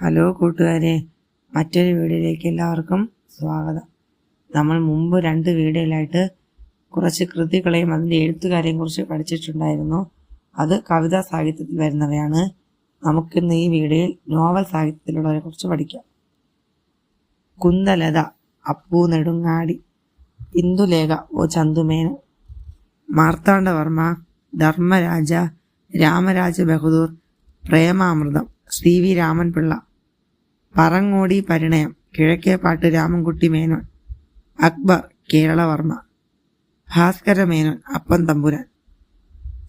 Hello കൂട്ടുകാരെ മറ്റൊരു വീഡിയോയിലേക്ക് എല്ലാവർക്കും സ്വാഗതം. നമ്മൾ മുമ്പ് രണ്ട് വീഡിയോയിലായിട്ട് കുറച്ച് കൃതികളെയും അതിന്റെ എഴുത്തുകാരെയും കുറിച്ച് പഠിച്ചിട്ടുണ്ടായിരുന്നു. അത് കവിതാ സാഹിത്യത്തിൽ വരുന്നവയാണ്. നമുക്കിന്ന് ഈ വീഡിയോയിൽ നോവൽ സാഹിത്യത്തിലുള്ളവരെ കുറിച്ച് പഠിക്കാം. കുന്തലത അപ്പു നെടുങ്ങാടി ഇന്ദുലേഖ ഓ ചന്തുമേന മാർത്താണ്ഡവർമ്മ ധർമ്മരാജ രാമരാജ ബഹദൂർ പ്രേമാമൃതം സി വി രാമൻപിള്ള പറങ്ങോടി പരിണയം കിഴക്കേപ്പാട്ട് രാമൻകുട്ടി മേനോൻ അക്ബർ കേരളവർമ്മ ഭാസ്കര മേനോൻ അപ്പൻ തമ്പുരാൻ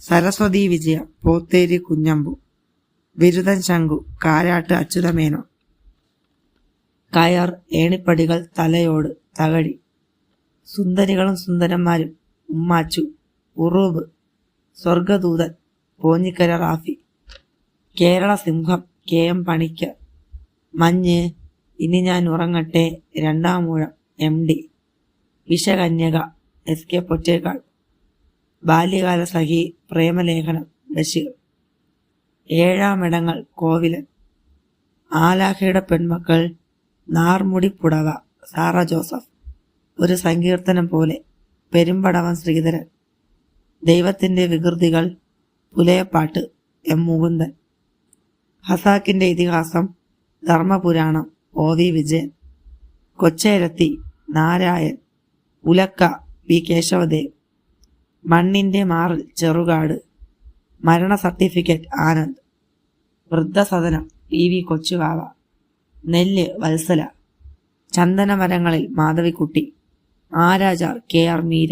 സരസ്വതി വിജയ പോത്തേരി കുഞ്ഞമ്പു ബിരുദൻ ശങ്കു കാരാട്ട് അച്യുത മേനോൻ കയർ ഏണിപ്പടികൾ തലയോട് തകഴി സുന്ദരികളും സുന്ദരന്മാരും ഉമ്മാച്ചു ഉറൂബ് സ്വർഗദൂതൻ പോഞ്ഞിക്കര റാഫി കേരള സിംഹം കെ എം പണിക്കർ മഞ്ഞ് ഇനി ഞാൻ Urangatte Randam Moozham M D. Vishakanyaka S K Pottekkat. Balyakala Sakhi Premalekhanam Basheer ഏഴാമിടങ്ങൾ Kovilan. ആലാഖയുടെ പെൺമക്കൾ നാർമുടി പുടവ സാറ ജോസഫ്. ഒരു സങ്കീർത്തനം പോലെ പെരുമ്പടവൻ ശ്രീധരൻ. ദൈവത്തിന്റെ വികൃതികൾ പുലയപ്പാട്ട് M Mukundan. ഹസാക്കിന്റെ Itihasam Dharmapuranam O V Vijayan Kocharethi Narayan Ulakka P Kesavadev മണ്ണിന്റെ മാറിൽ Cherukad Marana certificate Anand Vriddhasadanam P V Kochuvava Nellu Valsala ചന്ദനമരങ്ങളിൽ Madhavikutty ആരാജാർ K R Meera.